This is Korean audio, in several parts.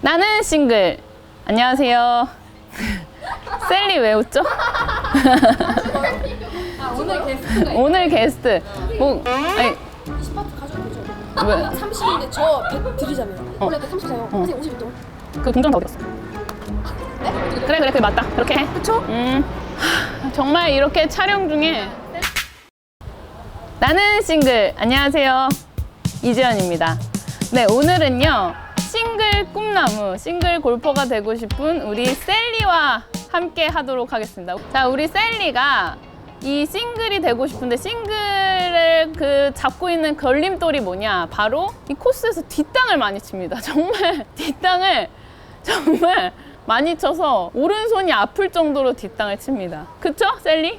나는 싱글. 안녕하세요. 셀리 왜 웃죠? 아, 오늘 게스트가 오늘 게스트. 뭐, 아니, 20파트 가져도 되죠? 왜? 30인데 저 100 드리잖아요. 원래 130이에요. 선생님 50도. 그 동전 다 어딨어? 네? 그래, 그래, 그래, 맞다. 그렇게 해. 그쵸? 음, 하, 정말 이렇게 촬영 중에 나는 싱글 안녕하세요 이지연입니다. 네 오늘은요 싱글 꿈나무 싱글 골퍼가 되고 싶은 우리 셀리와 함께 하도록 하겠습니다. 자 우리 셀리가 이 싱글이 되고 싶은데 싱글을 그 잡고 있는 걸림돌이 뭐냐 바로 이 코스에서 뒷땅을 많이 칩니다. 정말 뒷땅을 정말 많이 쳐서 오른손이 아플 정도로 뒷땅을 칩니다. 그쵸, 셀리?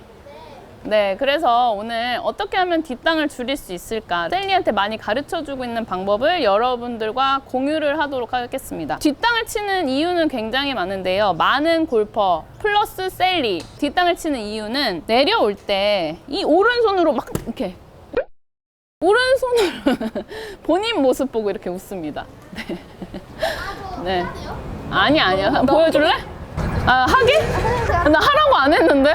네, 그래서 오늘 어떻게 하면 뒷땅을 줄일 수 있을까? 셀리한테 많이 가르쳐 주고 있는 방법을 여러분들과 공유를 하도록 하겠습니다. 뒷땅을 치는 이유는 굉장히 많은데요. 많은 골퍼 플러스 셀리 뒷땅을 치는 이유는 내려올 때 이 오른손으로 막 이렇게 오른손으로 본인 모습 보고 이렇게 웃습니다. 네. 네. 아니 아니야. 보여줄래? 아 하게? 나 하라고 안 했는데.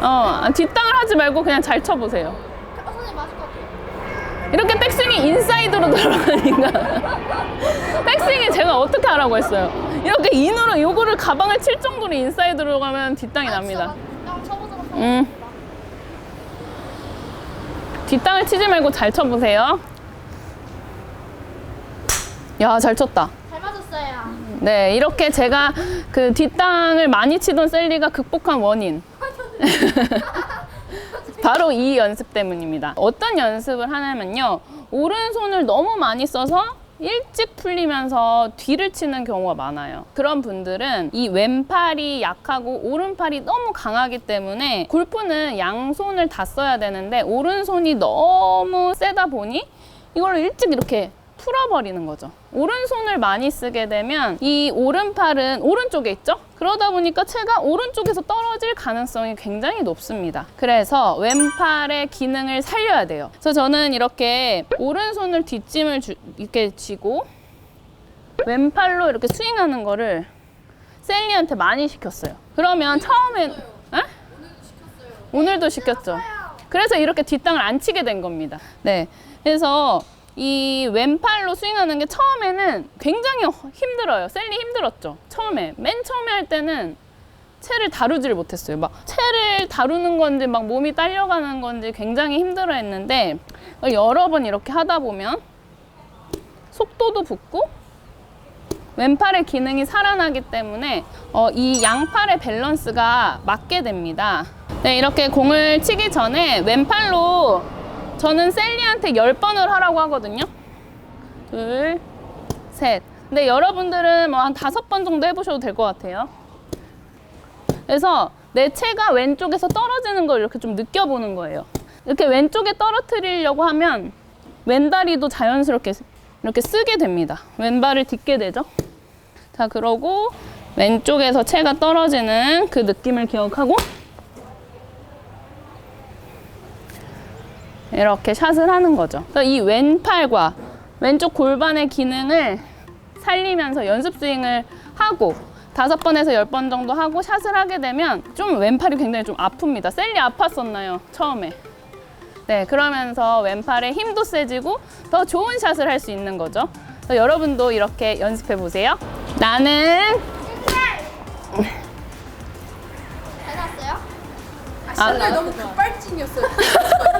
어 아, 뒷땅을 하지 말고 그냥 잘 쳐보세요. 어, 선생님 맞을 것 같아요. 이렇게 백스윙이 인사이드로 들어가니까 백스윙이 제가 어떻게 하라고 했어요. 이렇게 인으로 요거를 가방을 칠 정도로 인사이드로 가면 뒷땅이 납니다. 뒷땅 쳐보도록 하겠습니다. 음. 뒷땅을 치지 말고 잘 쳐보세요. 야, 잘 쳤다. 잘 맞았어요. 네, 이렇게 제가 그 뒷땅을 많이 치던 셀리가 극복한 원인. 바로 이 연습 때문입니다. 어떤 연습을 하냐면요. 오른손을 너무 많이 써서 일찍 풀리면서 뒤를 치는 경우가 많아요. 그런 분들은 이 왼팔이 약하고 오른팔이 너무 강하기 때문에 골프는 양손을 다 써야 되는데 오른손이 너무 세다 보니 이걸 일찍 이렇게 풀어버리는 거죠. 오른손을 많이 쓰게 되면 이 오른팔은 오른쪽에 있죠? 그러다 보니까 채가 오른쪽에서 떨어질 가능성이 굉장히 높습니다. 그래서 왼팔의 기능을 살려야 돼요. 그래서 저는 이렇게 오른손을 뒷짐을 주- 이렇게 쥐고 왼팔로 이렇게 스윙하는 거를 셀리한테 많이 시켰어요. 그러면 처음엔 에? 오늘도 시켰죠. 그래서 이렇게 뒷땅을 안 치게 된 겁니다. 네. 그래서 이 왼팔로 스윙하는 게 처음에는 굉장히 허- 힘들어요. 셀리 힘들었죠. 처음에. 맨 처음에 할 때는 채를 다루지를 못했어요. 막 채를 다루는 건지 막 몸이 딸려가는 건지 굉장히 힘들어 했는데 여러 번 이렇게 하다 보면 속도도 붙고 왼팔의 기능이 살아나기 때문에 어, 이 양팔의 밸런스가 맞게 됩니다. 네, 이렇게 공을 치기 전에 왼팔로 저는 셀리한테 10번을 하라고 하거든요. 둘, 셋. 근데 여러분들은 뭐 한 다섯 번 정도 해보셔도 될 것 같아요. 그래서 내 채가 왼쪽에서 떨어지는 걸 이렇게 좀 느껴보는 거예요. 이렇게 왼쪽에 떨어뜨리려고 하면 왼다리도 자연스럽게 이렇게 쓰게 됩니다. 왼발을 딛게 되죠. 자, 그러고 왼쪽에서 채가 떨어지는 그 느낌을 기억하고 이렇게 샷을 하는 거죠. 그래서 이 왼팔과 왼쪽 골반의 기능을 살리면서 연습 스윙을 하고 다섯 번에서 열 번 정도 하고 샷을 하게 되면 좀 왼팔이 굉장히 좀 아픕니다. 셀리 아팠었나요? 처음에. 네, 그러면서 왼팔에 힘도 세지고 더 좋은 샷을 할 수 있는 거죠. 그래서 여러분도 이렇게 연습해 보세요. 나는 잘 났어요? 아, 너무 급발진이었어요.